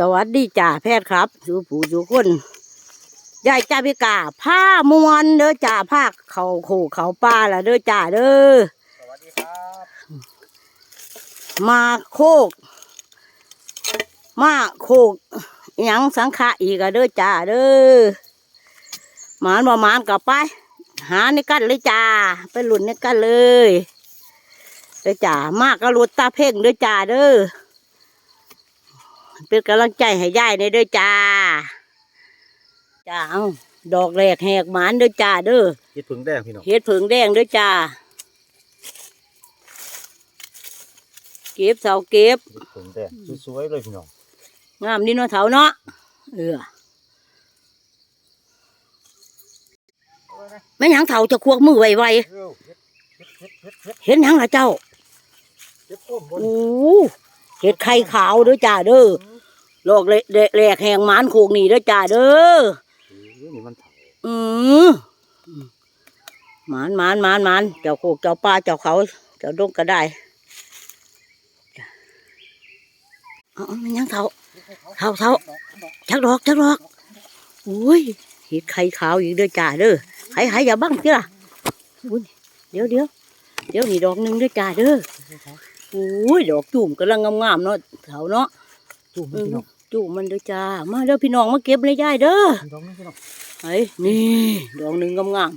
สวัสดีจ่าแพทย์ครับสูผู้สูคนยายจ่าพิกาผ้ามวนเด้อจ่าผ้าเขาโขเขาป้าละเด้อจ่าเด้อสวัสดีครับ มาโคก มาโคกอิหยังสังขะอีกอะเด้อจ่าเด้อหมานบ่หมานกลับไป หาในกันเลยจ่าไปหลุนในกันเลยเด้อจ่ามากก็รุดตาเพ่งเด้อจ่าเด้อ เป็นกำลังใจให้ยายในเด้อจ่าจ้าเอาดอกแรกแหกหมานเด้อจ่าเด้อคิดผึ่งแดงพี่น้องเฮ็ดผึ่งแดงเด้อจ้า เก็บเสาเก็บคิดผึ่งแดงสวยๆเลยพี่น้องงามนี่เนาะเถาเนาะเออแม่หยังเถาจะควกมือไวเร็วเฮ็ดเฮ็ดเฮ็ดเฮ็ดๆเห็นหยังล่ะเจ้าเฮ็ดต้มบนโอ้เห็ดไข่ขาวเด้อจ้าเด้อ โลกเละเละแหลกแหงหมานโคกนี่เด้อจ้าเด้อเออนี่มันเถาอืมหมานหมานหมานหมานเจ้าโคกเจ้าป่าเจ้าเขา เจ้าดงก็ได้เอาเอาแม่หยังเถาเถาเถาจักดอกจักดอกโอ้ยเห็ดไข่ขาวอีกเด้อจ้าเด้อไข่ไข่อย่าบังเจ้าอุ้ยเดี๋ยวเดี๋ยวเดี๋ยวนี่ดอกหนึงเด้อจ้าเด้อโอ้ยดอกจุ่มกำลังงามๆเนาะเถาเนาะ จุ่มเอพี่อน้อง จุ่มมันเด้อจ้า มาเด้อพี่น้องมาเก็บเลยยายเด้อพี่น้องนี่พี่น้องไอ้นี่ดอกหนึ่งงาม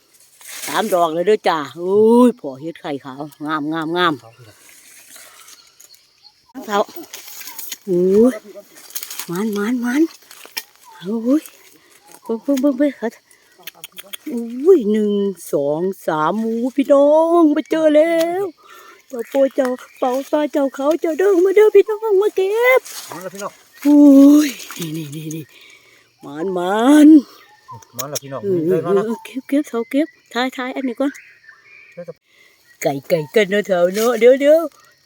ๆสามดอกเลยเด้อจ้าโอ้ยพอเห็ดไข่ขาวงามงามงามเถาพี่น้องเถาโอ้ยมันมันมันโอ้ยเบิ่งเบิ่งเบิ่งเบิ่งเฮ้ยโอ้ยหนึ่งสองสามหมูพี่น้องมาเจอแล้วเจ้าโปเจ้าเป่าปลาเจ้าเขาเจ้าเด้งมาเด้อพี่น้องมาเก็บมาแล้วพี่น้องโอ้ยนี่นี่นี่นี่มันมันมาแล้วพี่น้องเออเลยมาแล้วเออเก็บเก็บเถาเก็บทายทายอันนี้ก่อนไก่ไก่กันเนาะเถาเนาะเดี๋ยวเดี๋ยว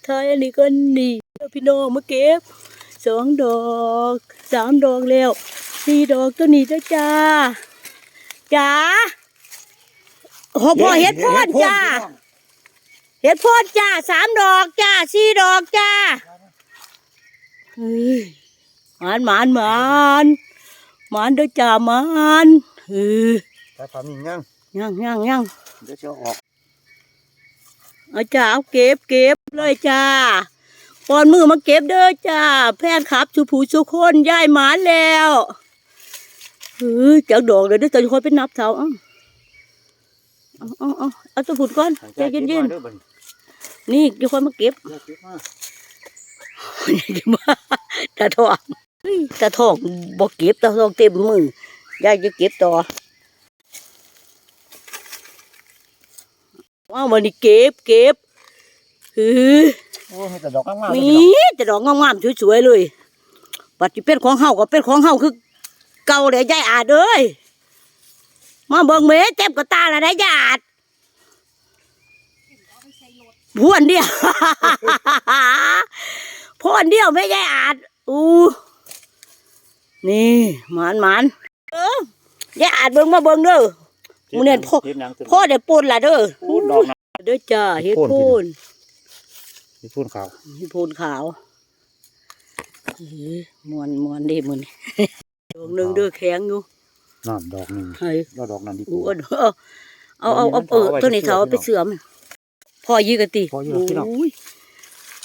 ทายอันนี้ก่อนนี่เด้อพี่น้องมาเก็บสองดอกสามดอกแล้วสี่ดอกตัวนี้เด้อจ้าจ้าโอ้พ่อเฮ็ดโพดจ้าเฮ็ดโพดจ้าสามดอกจ้าสี่ดอกจ้าเฮ้ย หมานหมานหมานหมานเด้อจ้าหมานเออแต่ทำอีกยังยังยังยังเดี๋ยวจะเอาออกเอาจ้าเอาเก็บเก็บเลยจ้าปอนมือมาเก็บเด้อจ้าแพทย์ครับชูผูชูคนย้ายหมานแล้วเฮ้ยจากดอกเลยเด้อแต่คนไปนับเสาเอ้าเอาเอาเอาเอาตัวผุดก่อนใจเย็นๆเด้อบัดนี้ๆนี่เดี๋ยวคนมาเก็บเดี๋ยวเก็บมามาตาทองเฮ้ย ตาทองบอกเก็บตาทองเต็มมือยายจะเก็บต่อว้าววันนี้เก็บเก็บเฮ้ยโอ้ยแต่ดอกงามๆเลยมีพี่น้องแต่ดอกงามๆสวยๆเลยปัจจุเป็นของเฮาก็เป็นของเฮาคือ เก่าเลยยายอาดเอ้ยมาเบิ่งเมเจ็บกับตาละได้ยายอาดพวนเดียวพวนเดียวไม่ยายอาดอู้ นี่หมานหมานเออยายอาดเบิ่งมาเบิ่งเด้อมื้อนี้พ่อเฮ็ดหยังเต็มพ่อได้ปูนละเด้อพูดดอกนะเด้อจ้าเฮ็ดเฮ็ดโพปูนนนี่พูดขาวเฮ็ดปูนขาวเอ้ยมวนมวนเด้มื้อนี้ดอกหนึงเด้อแข็งอยู่น้ำดอกหนึงให้แล้วดอกนั้นดีอู้กว่าเอาเอาเอาเอาเออตัวนี้เถาเอาไปเสื่อมพ่อยื้อกะติพ่อยื้อพี่น้องโย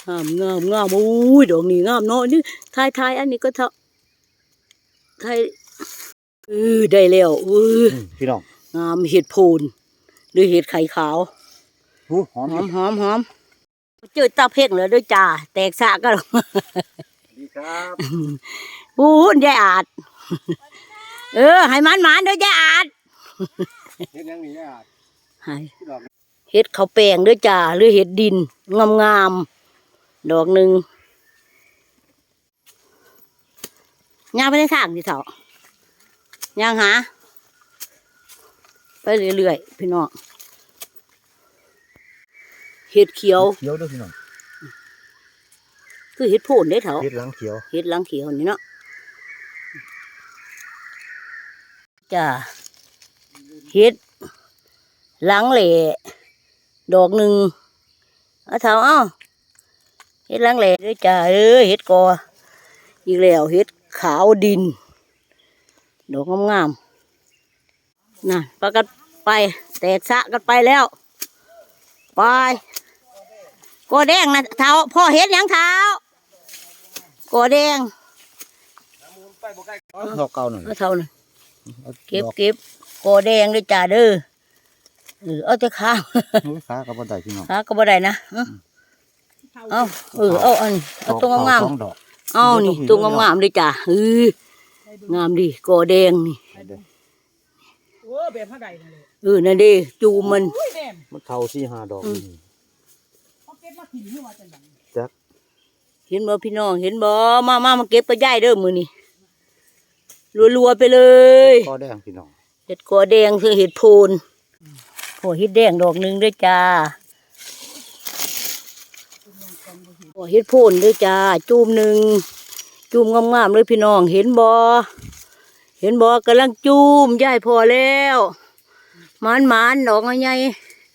งามงามงามโอ้ยดอกนี้งามเนาะนี่ทายทายอันนี้ก็เถาทายเออได้แล้วเอออืมพี่น้องงามเห็ดโพูนหรือเห็ดไข่ขาวอู้หอมหอมหอมหอมเจอตาเพ่งเลยด้วยจ้าแตกสะก็ดีครับปูนยายอาด เออ ให้มันมันๆด้วยยายอาดเฮ็ดหยังนี่อะให้ดอกเห็ดข้าวแป้งด้วยจ้าหรือเห็ดดินงามงามๆดอกหนึ่ง ย่างไปในทางที่เถาย่างหา ไปเรื่อยๆพี่น้องเห็ดเขียวเขียวเด้วยพี่น้องคือเห็ดโพนได้เถาเฮ็ดหลังเขียวเฮ็ดหลังเขียวนี่เนาะจ้าเฮ็ดหลังเหล่ดอกหนึ่งเอาเถาเอ้าเฮ็ดหลังเหล่ด้วยจ้าเออเฮ็ดกออีกแล้วเฮ็ด ขาวดิน ดอกงามๆน่ะปากันไป แตกสะกันไปแล้ว ไปกอแดงนะเท้าพ่อเฮ็ดหยังเท้ากอแดงดอกเก่าหน่อยเอาเท่าน่ะเก็บเก็บกอแดงด้วยจ้าเด้อเออเอาแต่ข้าวโอ้ยขากับบันไดพี่น้องขาก็บ่ได้นะ เอาเอาเออเอาอันนี้เอาตรงงามสองดอกๆเอานี่ตรงงามๆเลยจ้าเอองามดีกอแดงนี่โอ้แบบเท่าใดนั่นเลยเออนั่นเด้จูมมันอุ้ยแม่นมันเท่าสี่ห้าดอกนี่เขาเก็บมาถิ่นนี่ว่าจังไดจักเห็นบ่พี่น้องเห็นบ่มามามาเก็บไปย่ายเด้อมื้อนี้รัวๆไปเลยก็แดงพี่น้อง เห็ดกอแดงคือเห็ดโพนโอ้เห็ดแดงดอกหนึ่งด้วยจ้า โอ้เห็ดโพนด้วยจ้าจูมหนึ่งจูมงามๆเลยพี่น้องเห็นบ่เห็นบ่กำลังจูมย่ายพอแล้วหมานหมานๆดอกใหญ่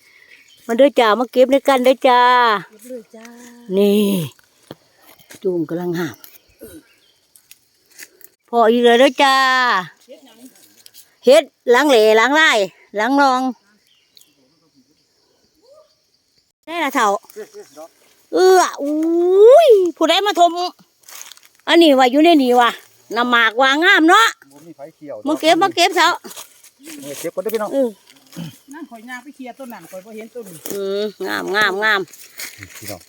ๆมาด้วยจ้ามาเก็บด้วยกันด้วยจ้าเก็บเลยจ้านี่ จูมกำลังหามพออีกเลยด้วยจ้าเฮ็ดหล้างเหล่หล้างไร่หล้างรองได้ละเถ่า เอื้ออุ้ยผู้ใดมาทม อันนี้ว่าอยู่ในนี่ว่ะน้ำหมากว่างามเนาะบ่มีไฟเขียวมาเก็บมาเก็บเถาเนี่ยเก็บก็ได้พี่น้องเออนั่นข่อยยางไปเคลียร์ต้นนั้นข่อยบ่เห็นต้นนี้อืมงามงามงามพี่น้อง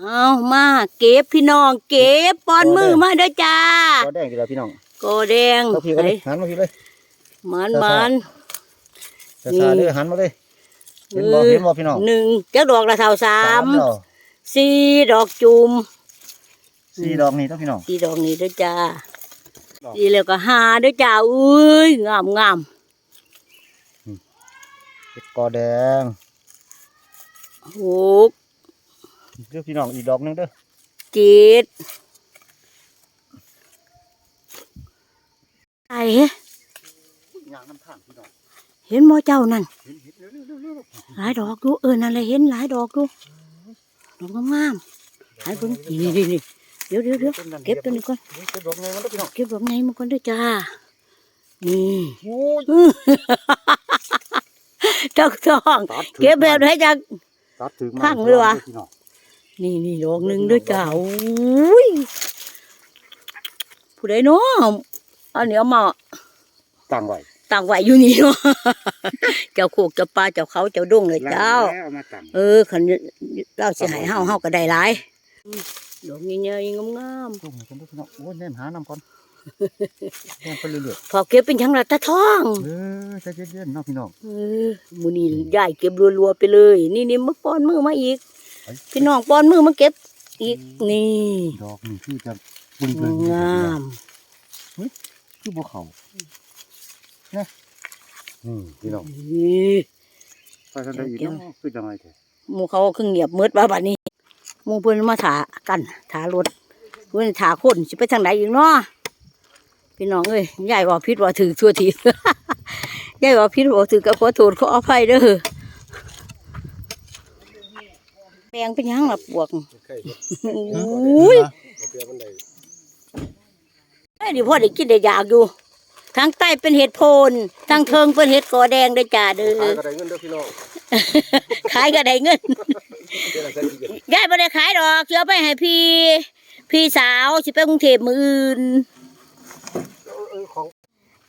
เอามาเก็บพี่น้อง เก็บปอนมือมาเด้อจ้าก็แดงกี่แล้วพี่น้องโกแดงเอาพี่ก็เลยหันมาพี่เลยหมันหมันจะซาเลยหันมาเลย เห็นบ่เห็นบ่พี่น้องหนึ่งจักดอกละเท่าสามดอกสี่ดอกจุมสี่ดอกนี่ต้องพี่น้องสี่ดอกนี้ด้วยจ้าดอกสี่แล้วก็ห้าด้วยจ้าอุ้ยงามงามเห็ดกอแดงหกเด้อพี่น้องอีกดอกหนึงเด้อเจ็ดไอ้ยางน้ำทางพี่น้อง เห็นบ่เจ้านั่นเห็นเห็นเร็วเร็วเร็วเร็วหลายดอกดูเออนั่นเลยเห็นหลายดอกดูดอกงามงามๆหลายเบิ่งนี่นี่นี่เดี๋ยวเดี๋ยวเดี๋ยวเก็บตัวนี้ก่อนเก็บดอกไงมันเด้อพี่น้องเก็บดอกไหนมาก่อนด้วยจ้านี่โอ้ยดอกทองตัดถึงเก็บแบบไหนจังตัดถึงพังเลยวะพี่น้องนี่นี่ดอกหนึ่งด้วยจ้าอุ้ยผู้ใดเนาะอันนี้เอามาตั้งไว้ ตั้งไว้อยู่นี่เนาะเจ้าโคกเจ้าปลาเจ้าเขาเจ้าดงเลยเจ้า แล้วเอามาตั้งเออคันเราสิให้เฮาเฮาก็ได้หลายดอกใหญ่ๆงามจุ่มกันด้วยพี่น้องโอ้ยแน่นหาน้ำก่อนแน่นไปเรื่อยๆพอเก็บเป็นจังละตะทองๆเออใจเย็นๆเนาะพี่น้องเออมื้อนี้ยายเก็บรัวๆไปเลย นี่นี่มาป้อนมือมาอีก ไปพี่น้องป้อนมือมาเก็บ อีกนี่ดอกนี่คือจะบุญเกินงามคือบัวเขาเนี่ยนี่พี่น้องนี่ไปทางใดอีกเนาะคือจังไงแท้หมู่เขาครึ่งเงียบมืดว่าบัดนี้หมู่เพิ่นมาถากันถารถเพิ่นถาคนสิไปทางไหนอีกเนาะพี่น้องเอ้ยยายว่าผิดว่าถือชั่วทียายว่าผิดว่าถือก็ขอโทษขออภัยเด้อแปลงเป็นหยังล่ะปวกอุ้ยไอ้ดิพ่อได้กินได้อยากอยู่ ทางใต้เป็นเห็ดโพนทางเทิงเป็นเห็ดกอแดงเด้อจ้าเด้อขายก็ได้เงินเด้อพี่น้องขายก็ได้เงินเจ้าใส่ดีกันยายไม่ได้ขายดอกเชื่อไปให้พี่ พี่สาวสิไปกรุงเทพมืออื่นเออของ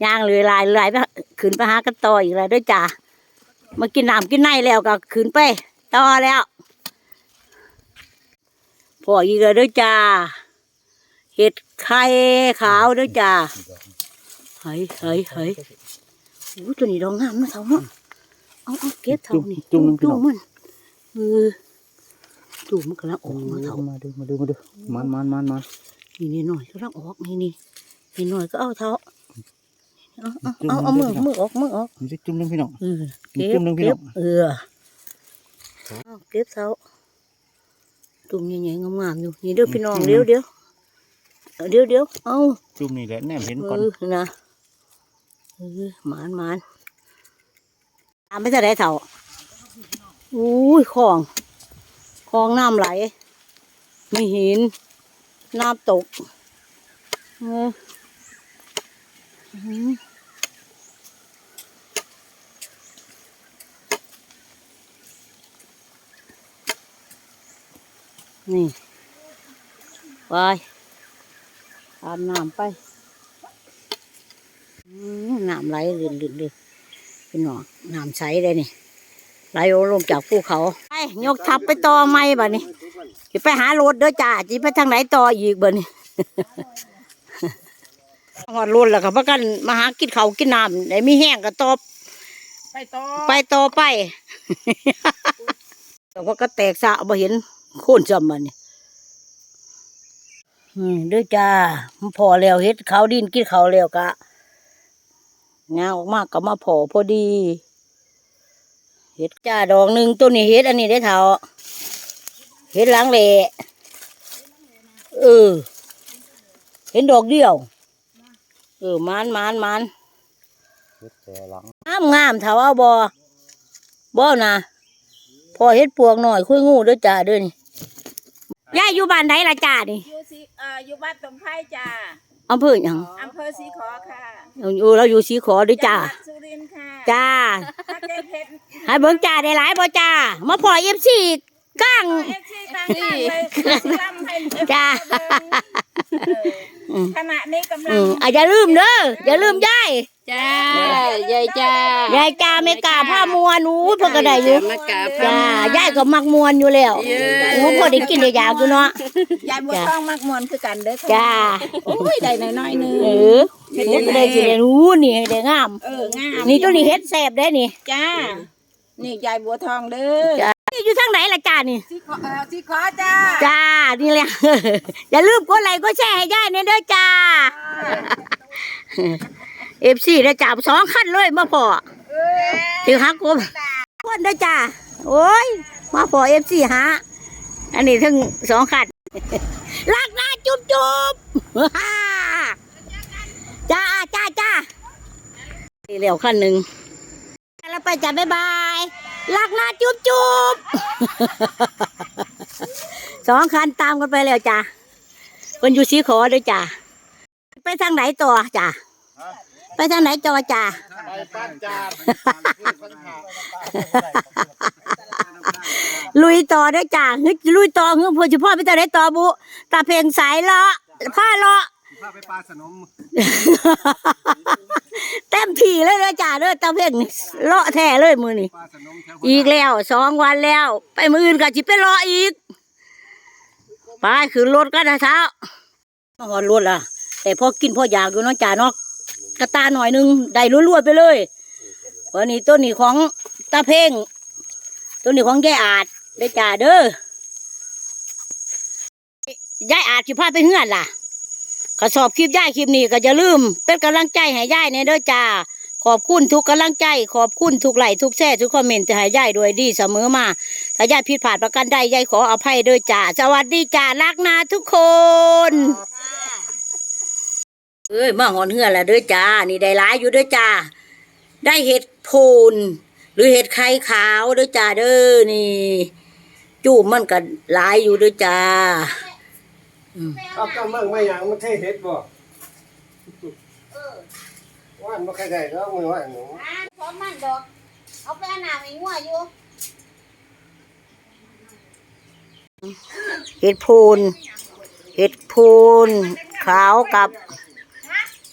ย่างเลยลายลายไปขึ้นไปหากันต่ออีกแล้วด้วยจ้ามากินน้ำกินในแล้วก็ขึ้นไปต่อแล้วพออีกแล้วด้วยจ้าเห็ดไข่ขาวด้วยจ้า เฮ้ยเฮ้ยเฮ้ยโอ้ตัวนี้ดองงามนะเท่าเนาะเอาเอาเก็บเท่านี่จุ่มนึงพี่จุ่น้มองมันเออจุ่มมันกำลังออกมาเท่ามาดูมาดูมาดูมันมันมันมันนี่นี่หน่อยก็ต้องออกนี่นี่นี่หน่อยก็เอาเท้าเอาเอาเอาเอามือมือออกมือออกมันจะจุ่มนึงพี่น้องเออมีเก็บจุ่มหนึ่งพี่เก็น้บองเออเอาเก็บเท้าตุ่มใหญ่ๆงามๆอยู่นี่เดี๋ยวพี่น้องเดี๋ยวเดี๋ยวเอาเดี๋ยวเดี๋ยวเอาจุ่มนี่แหละแนมเห็นก่อนเออนะ เออหมานหมานตามไปเท่าไรเท่าอุ้ยของคลองน้ำไหล มีหิน น้ำตก เออนี่ ไปอาบน้ำไป น้ำไหลเรื่อยๆเลยพี่น้องน้ำใสเลยนี่ไหลลงจากภูเขาไปยกทับไปต่อไม้บ่นี่สิไปหารถเด้อจ้าจิไปทางไหนต่ออีกบ่นี่หอดรถแล้วก็พากันมาหากินเขาวกินน้ำได้มีแห้งก็ตอบไปต่อไปต่อไปแต่ว่าก็แตกสะบ่เห็นโคนจำมันนี่อืมเด้อจ้าพอแล้วเฮ็ดเขาวดินกินเขาวแล้วกะ งาออกมากก็มาพอพอดี เห็ดจ้าดอกหนึ่งตัวนี้เห็ดอันนี้ได้เท่าเห็ดหล้างเหล่เออ เห็นดอกเดียว เออมานมานมานเฮ็ดแต่หลังงามงามเท่าเอาบอบอนะพอเห็ดปวกหน่อยคุยงูเด้วยจ้าเด้วยนี่ยายอยู่บ้านไหนล่ะจ้านี่อยู่สีเอ่ออยู่บ้านตรงไผ่จ้า อำเภอหยังอำเภอสีขอค่ะอยู่เราอยู่สีขอเด้วยจ้าจังหวัดสุรินทร์ค่ะจ้าถ้าเก็บเห็ดให้เบิ่งจ้าได้หลายบ่จ้ามาพอเอฟซีก้างเอ็กซี่ตั้งตั้งเลยสิลำให้จ้าเบิ่งเออขณะนี้กำลัอืงมอะอย่าลืมเด้ออย่าลืมยายจ้ายายจ้ายายจ้าไม่กล้าผ้ามวนอู้เพิ่นก็ได้อยู่มากราบจ้ายายก็มักมวนอยู่แล้วอู้พอได้กินได้อยากอยู่เนาะยายบัวทองมักมวนคือกันเด้อค่ะจ้าโอ้ยได้น้อยๆหนึงเออเฮ็ดก็ได้สิได้อู้นี่ให้ได้งามเอองามนี่ตัวนี้เฮ็ดแซ่บได้นี่จ้านี่ยายบัวทองเด้อ จ้านี่อยู่ทางไหนล่ะจ้านี่สีขอเอ่อสีขอจ้าจ้านี่แหละ อย่าลืมกดไลค์กดแชร์ให้ยายเนี่ยเด้อจ้าเอฟซีได้จับสองขั้นเลยมาพอถึงฮักกบคนเด้อจ้าโอ้ยมาพอเอฟซีฮะอันนี้ถึงสองขั้นรักนะจุ๊บจุ๊บจ้าจ้าจ้านี่เร็วขั้นหนึ่งแล้วไปจ้าบ๊ายบาย รักนะจุ๊บจุ๊บสองคันตามกันไปแล้วจ้ะคนอยู่สีขอด้วยจ้ะไปทางไหนต่อจ้ะไปทางไหนต่อจ้ะไปปั้นจานลุยต่อด้วยจ้ะลุยต่อฮึพอเฉพาะไปทางไหนต่อบุตาเพลงสายเลาะผ้าเลาะ พาไปปลาสนมเต็มที่เลยเลยจ้ะเด้อตาเพลงนี่เลาะแท้เลยมือนี่ปลาสนมแถวอีกแล้วสองวันแล้ว ไปมืออื่นก็จิไปรออีก ไปขึ้นรถก็นะเช้ามาหอดรถล่ะ แต่พอกินพออยากอยู่เนาะจ่าเนาะกระตาหน่อยหนึงได้รวดๆไปเลยวันนี้ต้นนี้ของตาเพ่งต้นนี้ของยายอาจได้จ่าเด้อยายอาจสิพาไปเฮือนล่ะ ขอสอบคลิปย่ายคลิปนี้ก็อย่าลืม เป็นกำลังใจให้ย่ายในเด้อจ้าขอบคุณทุกกำลังใจ ขอบคุณทุกไลค์ทุกแชร์ทุกคอมเมนต์ที่ให้ย่ายด้วยดีเสมอมาถ้าย่ายผิดพลาดประกันใดย่ายขออภัยด้วยจ้าสวัสดีจ้ารักนาทุกคนเอ้ยมาหอนเหือละเด้อจ้า นี่ได้หลายอยู่เด้อจ้า ได้เห็ดโพนหรือเห็ดไข่ขาวเด้อจ้าเด้อนี่ จูบมันก็หลายอยู่เด้อจ้า เอากำมังไม่หยังมันเทเฮ็ดบ่ว่านบ่ใครได้แล้วมือว่านหนูพร้อมมันดอก เอาไปหนาไม่งัวอยู่เห็ดโพนเห็ดโพนขาวกับ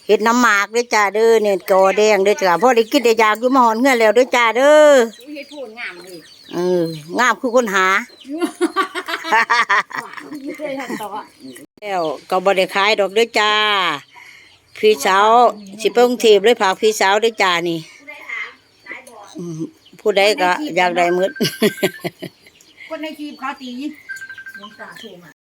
เห็ดน้ำหมากเด้วยจ้าเด้อเนี่ยจอแดงเด้วยจ้าพ่อได้กินได้อยากอยู่มาหอนเงื่อนแล้วเด้วยจ้าเด้อเฮ็ดพูนงามเลยเอองามคือคนหาเคยทำต่อ แล้วก็บ่ได้ขายดอกเด้วยจ้า พี่สาวสิไปกรุงเทพเลยฝากพี่สาวเด้วยจ้านี่อืมผู้ใดก็อยากได้หมืด คนในทีมเขาตีหลวงตาถูกอะ